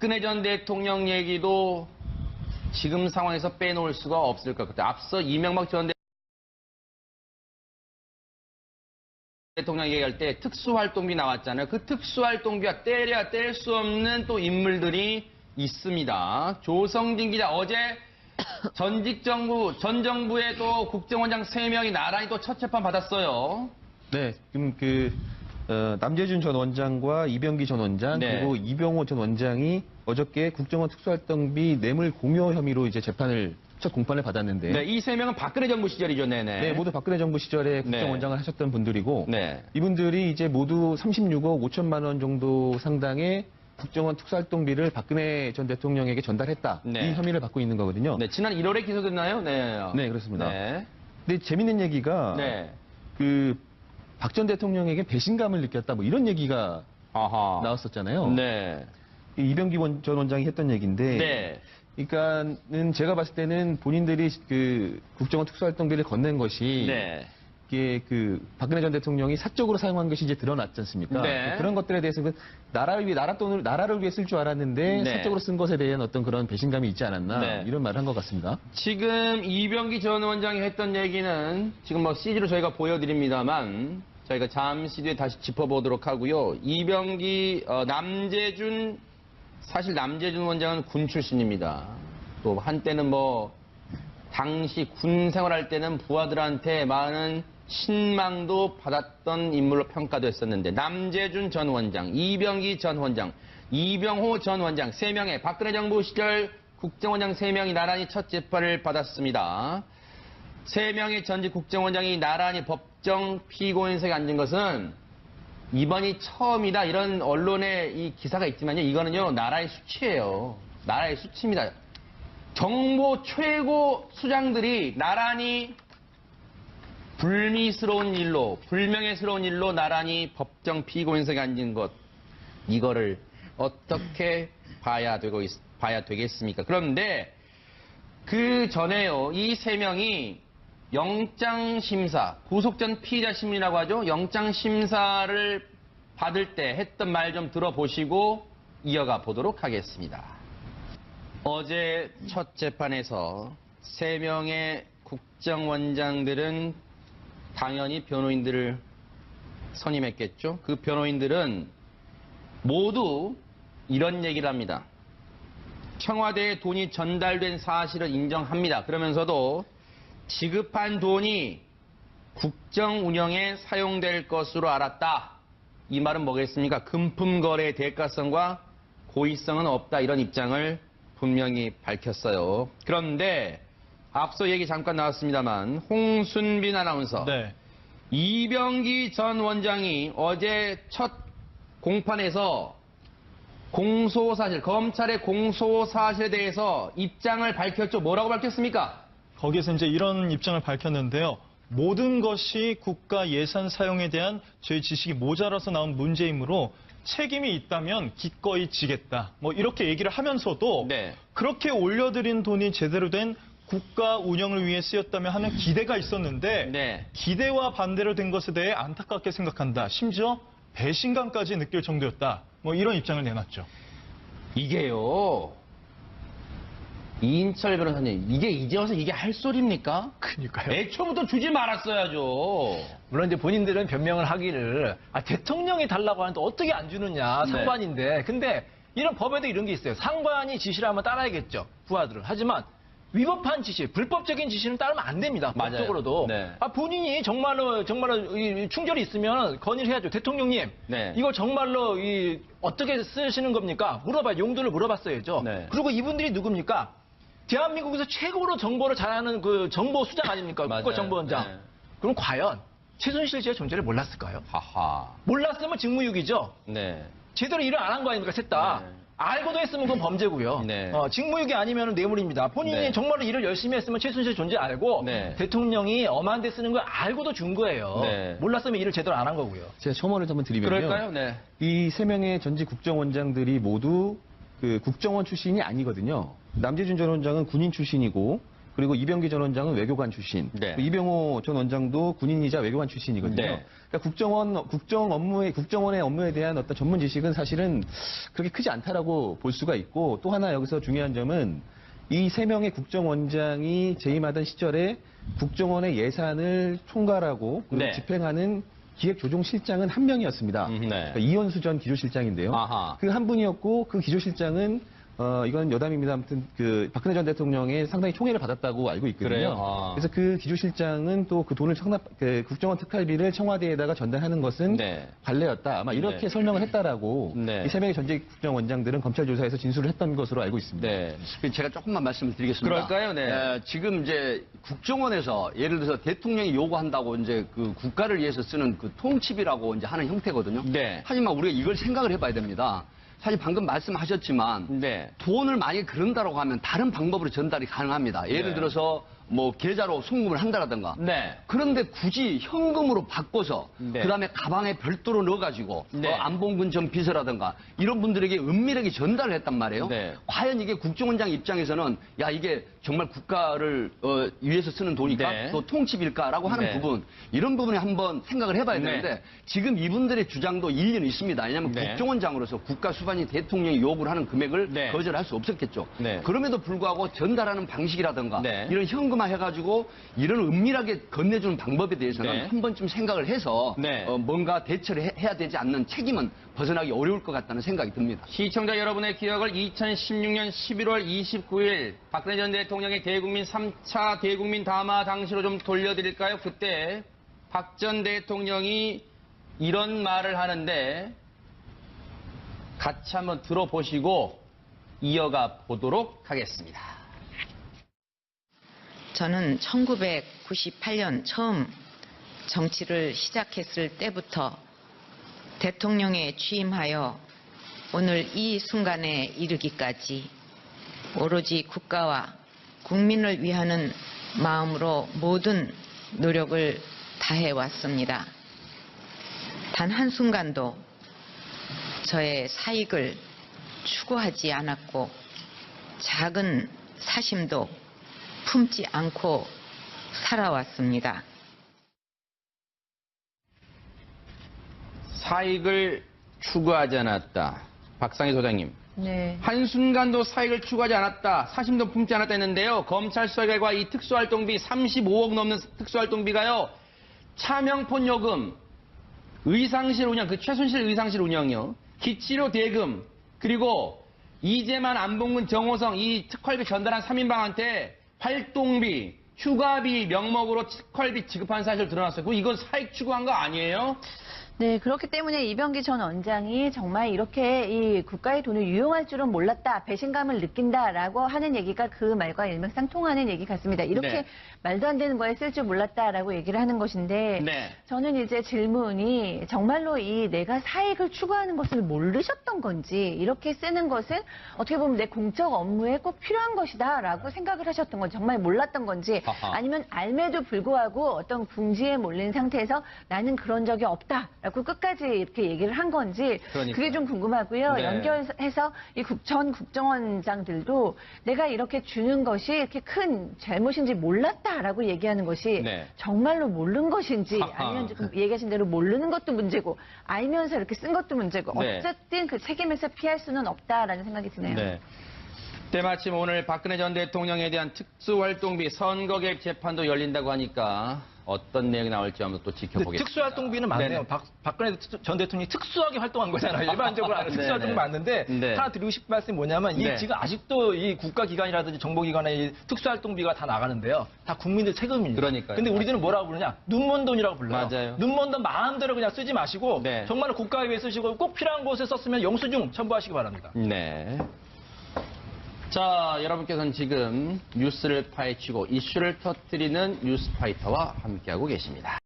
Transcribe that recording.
박근혜 전 대통령 얘기도 지금 상황에서 빼놓을 수가 없을 것 같아요. 앞서 이명박 전 대통령 얘기할 때 특수활동비 나왔잖아요. 그 특수활동비와 때려야 뗄 수 없는 또 인물들이 있습니다. 조성진 기자 어제 전직 정부, 전 정부의 또 국정원장 3명이 나란히 또 첫 재판 받았어요. 네, 지금 그 어, 남재준 전 원장과 이병기 전 원장 네. 그리고 이병호 전 원장이 어저께 국정원 특수활동비 뇌물 공여 혐의로 이제 재판을 첫 공판을 받았는데 네, 이 세 명은 박근혜 정부 시절이죠, 네네. 네, 모두 박근혜 정부 시절에 네. 국정원장을 하셨던 분들이고 네. 이분들이 이제 모두 36억 5천만 원 정도 상당의 국정원 특수활동비를 박근혜 전 대통령에게 전달했다. 네. 이 혐의를 받고 있는 거거든요. 네, 지난 1월에 기소됐나요? 네. 네, 그렇습니다. 네. 근데 재밌는 얘기가 네. 그 박 전 대통령에게 배신감을 느꼈다 뭐 이런 얘기가 아하. 나왔었잖아요. 네. 이 이병기 원- 전 원장이 했던 얘기인데 네. 그러니까는 제가 봤을 때는 본인들이 그 국정원 특수활동비를 건넨 것이 네. 이게 그 박근혜 전 대통령이 사적으로 사용한 것이 이제 드러났지 않습니까? 네. 그런 것들에 대해서 그 나라를 위해 나라 돈을 나라를 위해 쓸 줄 알았는데 네. 사적으로 쓴 것에 대한 어떤 그런 배신감이 있지 않았나 네. 이런 말을 한 것 같습니다. 지금 이병기 전 원장이 했던 얘기는 지금 뭐 CG로 저희가 보여드립니다만 저희가 잠시 뒤에 다시 짚어보도록 하고요. 이병기, 어, 남재준, 사실 남재준 원장은 군 출신입니다. 또 한때는 뭐 당시 군 생활할 때는 부하들한테 많은 신망도 받았던 인물로 평가됐었는데 남재준 전 원장, 이병기 전 원장, 이병호 전 원장 세 명의 박근혜 정부 시절 국정원장 세 명이 나란히 첫 재판을 받았습니다. 세 명의 전직 국정원장이 나란히 법정 피고인석에 앉은 것은 이번이 처음이다 이런 언론의 이 기사가 있지만요. 이거는요 나라의 수치예요. 나라의 수치입니다. 정보 최고 수장들이 나란히 불미스러운 일로 불명예스러운 일로 나란히 법정 피고인석에 앉은 것 이거를 어떻게 봐야 되고 있- 봐야 되겠습니까? 그런데 그 전에요 이 세 명이 영장 심사 구속 전 피의자 심리라고 하죠 영장 심사를 받을 때 했던 말 좀 들어보시고 이어가 보도록 하겠습니다. 어제 첫 재판에서 세 명의 국정원장들은 당연히 변호인들을 선임했겠죠. 그 변호인들은 모두 이런 얘기를 합니다. 청와대에 돈이 전달된 사실을 인정합니다. 그러면서도 지급한 돈이 국정 운영에 사용될 것으로 알았다. 이 말은 뭐겠습니까? 금품 거래의 대가성과 고의성은 없다. 이런 입장을 분명히 밝혔어요. 그런데 앞서 얘기 잠깐 나왔습니다만 홍순빈 아나운서 네. 이병기 전 원장이 어제 첫 공판에서 공소 사실, 검찰의 공소 사실에 대해서 입장을 밝혔죠. 뭐라고 밝혔습니까? 거기에서 이제 이런 입장을 밝혔는데요. 모든 것이 국가 예산 사용에 대한 저희 지식이 모자라서 나온 문제이므로 책임이 있다면 기꺼이 지겠다. 뭐 이렇게 얘기를 하면서도 네. 그렇게 올려드린 돈이 제대로 된 국가 운영을 위해 쓰였다면 하는 기대가 있었는데 네. 기대와 반대로 된 것에 대해 안타깝게 생각한다. 심지어 배신감까지 느낄 정도였다. 뭐 이런 입장을 내놨죠. 이게요. 이인철 변호사님, 이게 이제 와서 이게 할 소리입니까? 그러니까요. 애초부터 주지 말았어야죠. 물론 이제 본인들은 변명을 하기를 아, 대통령이 달라고 하는데 어떻게 안 주느냐 네. 상관인데 근데 이런 법에도 이런 게 있어요. 상관이 지시를 하면 따라야겠죠. 부하들은. 하지만 위법한 지시, 불법적인 지시는 따르면 안 됩니다. 맞아요. 법적으로도. 네. 아 본인이 정말로 정말로 이 충절이 있으면 건의를 해야죠. 대통령님, 네. 이거 정말로 이 어떻게 쓰시는 겁니까? 물어봐 용도를 물어봤어야죠. 네. 그리고 이분들이 누굽니까? 대한민국에서 최고로 정보를 잘하는 그 정보 수장 아닙니까? 국가정보원장. 네. 그럼 과연 최순실 씨의 존재를 몰랐을까요? 하하. 몰랐으면 직무유기죠. 네. 제대로 일을 안 한 거 아닙니까? 셋 다. 네. 알고도 했으면 그건 범죄고요. 네. 어, 직무유기 아니면 뇌물입니다. 본인이 네. 정말로 일을 열심히 했으면 최순실 존재 알고 네. 대통령이 엄한 데 쓰는 걸 알고도 준 거예요. 네. 몰랐으면 일을 제대로 안 한 거고요. 제가 첨언을 한번 드리면요. 그럴까요? 네. 이세 명의 전직 국정원장들이 모두 그 국정원 출신이 아니거든요. 남재준 전 원장은 군인 출신이고 그리고 이병기 전 원장은 외교관 출신. 네. 그 이병호 전 원장도 군인이자 외교관 출신이거든요. 네. 그러니까 국정원 국정 업무에 국정원의 업무에 대한 어떤 전문 지식은 사실은 그렇게 크지 않다라고 볼 수가 있고 또 하나 여기서 중요한 점은 이 세 명의 국정원장이 재임하던 시절에 국정원의 예산을 총괄하고 그리고 네. 집행하는 기획조정실장은 한 명이었습니다. 음, 네. 그러니까 이현수 전 기조실장인데요. 그 한 분이었고 그 기조실장은 어 이건 여담입니다. 아무튼 그 박근혜 전 대통령의 상당히 총애를 받았다고 알고 있거든요. 그래요? 아. 그래서 그 기조실장은 또 그 돈을 청납 그 국정원 특활비를 청와대에다가 전달하는 것은 네. 관례였다. 아마 이렇게 네. 설명을 했다라고 네. 이세 명의 전직 국정원장들은 검찰 조사에서 진술을 했던 것으로 알고 있습니다. 네. 그 제가 조금만 말씀을 드리겠습니다. 그럴까요? 네. 에, 지금 이제 국정원에서 예를 들어서 대통령이 요구한다고 이제 그 국가를 위해서 쓰는 그 통칩이라고 이제 하는 형태거든요. 네. 하지만 우리가 이걸 생각을 해봐야 됩니다. 사실 방금 말씀하셨지만 네. 돈을 많이 그런다고 하면 다른 방법으로 전달이 가능합니다. 예를 네. 들어서 뭐 계좌로 송금을 한다라든가. 네. 그런데 굳이 현금으로 바꿔서 네. 그다음에 가방에 별도로 넣어가지고 네. 어, 안봉근 전 비서라든가 이런 분들에게 은밀하게 전달을 했단 말이에요. 네. 과연 이게 국정원장 입장에서는 야 이게 정말 국가를 어, 위해서 쓰는 돈일까 네. 또 통칩일까라고 하는 네. 부분 이런 부분에 한번 생각을 해봐야 네. 되는데 지금 이분들의 주장도 일리는 있습니다. 왜냐하면 네. 국정원장으로서 국가 수반이 대통령이 요구를 하는 금액을 네. 거절할 수 없었겠죠. 네. 그럼에도 불구하고 전달하는 방식이라든가 네. 이런 현금화 해가지고 이런 은밀하게 건네주는 방법에 대해서는 네. 한 번쯤 생각을 해서 네. 어, 뭔가 대처를 해, 해야 되지 않는 책임은 벗어나기 어려울 것 같다는 생각이 듭니다. 시청자 여러분의 기억을 2016년 11월 29일 박근혜 전 대통령 의 대국민 3차 대국민 담화 당시로 좀 돌려드릴까요? 그때 박 전 대통령이 이런 말을 하는데 같이 한번 들어보시고 이어가 보도록 하겠습니다. 저는 1998년 처음 정치를 시작했을 때부터 대통령에 취임하여 오늘 이 순간에 이르기까지 오로지 국가와 국민을 위하는 마음으로 모든 노력을 다해 왔습니다. 단 한순간도 저의 사익을 추구하지 않았고 작은 사심도 품지 않고 살아왔습니다. 사익을 추구하지 않았다. 박상희 소장님. 네. 한순간도 사익을 추구하지 않았다. 사심도 품지 않았다 했는데요. 검찰 수사 결과 이 특수활동비 35억 넘는 특수활동비가요. 차명폰 요금, 의상실 운영, 그 최순실 의상실 운영이요. 기치료 대금, 그리고 이재만 안봉근 정호성 이 특활비 전달한 3인방한테 활동비, 휴가비 명목으로 특활비 지급한 사실 드러났어요. 그 이건 사익 추구한 거 아니에요? 네, 그렇기 때문에 이병기 전 원장이 정말 이렇게 이 국가의 돈을 유용할 줄은 몰랐다, 배신감을 느낀다라고 하는 얘기가 그 말과 일맥상통하는 얘기 같습니다. 이렇게 네. 말도 안 되는 거에 쓸 줄 몰랐다라고 얘기를 하는 것인데 네. 저는 이제 질문이 정말로 이 내가 사익을 추구하는 것을 모르셨던 건지 이렇게 쓰는 것은 어떻게 보면 내 공적 업무에 꼭 필요한 것이다라고 생각을 하셨던 건지 정말 몰랐던 건지. 아니면 알매도 불구하고 어떤 궁지에 몰린 상태에서 나는 그런 적이 없다 라고 끝까지 이렇게 얘기를 한 건지 그러니까요. 그게 좀 궁금하고요. 네. 연결해서 이 국- 전 국정원장들도 내가 이렇게 주는 것이 이렇게 큰 잘못인지 몰랐다라고 얘기하는 것이 네. 정말로 모르는 것인지. 아니면 지금 얘기하신 대로 모르는 것도 문제고 알면서 이렇게 쓴 것도 문제고 네. 어쨌든 그 책임에서 피할 수는 없다라는 생각이 드네요. 네. 때마침 오늘 박근혜 전 대통령에 대한 특수활동비 선거 개입 재판도 열린다고 하니까 어떤 내용이 나올지 한번 또 근데 지켜보겠습니다. 특수활동비는 맞네요. 네네. 박, 박근혜 전 대통령이 특수하게 활동한 거잖아요. 일반적으로 하는 네네. 특수활동비 맞는데 네. 하나 드리고 싶은 말씀이 뭐냐면 이 네. 지금 아직도 이 국가기관이라든지 정보기관의 이 특수활동비가 다 나가는데요. 다 국민들 세금입니다. 그러니까요. 근데 우리들은 뭐라고 부르냐? 눈먼 돈이라고 불러요. 맞아요. 눈먼 돈 마음대로 그냥 쓰지 마시고 네. 정말 국가에 위해 쓰시고 꼭 필요한 곳에 썼으면 영수증 첨부하시기 바랍니다. 네. 자, 여러분께서는 지금 뉴스를 파헤치고 이슈를 터뜨리는 뉴스파이터와 함께하고 계십니다.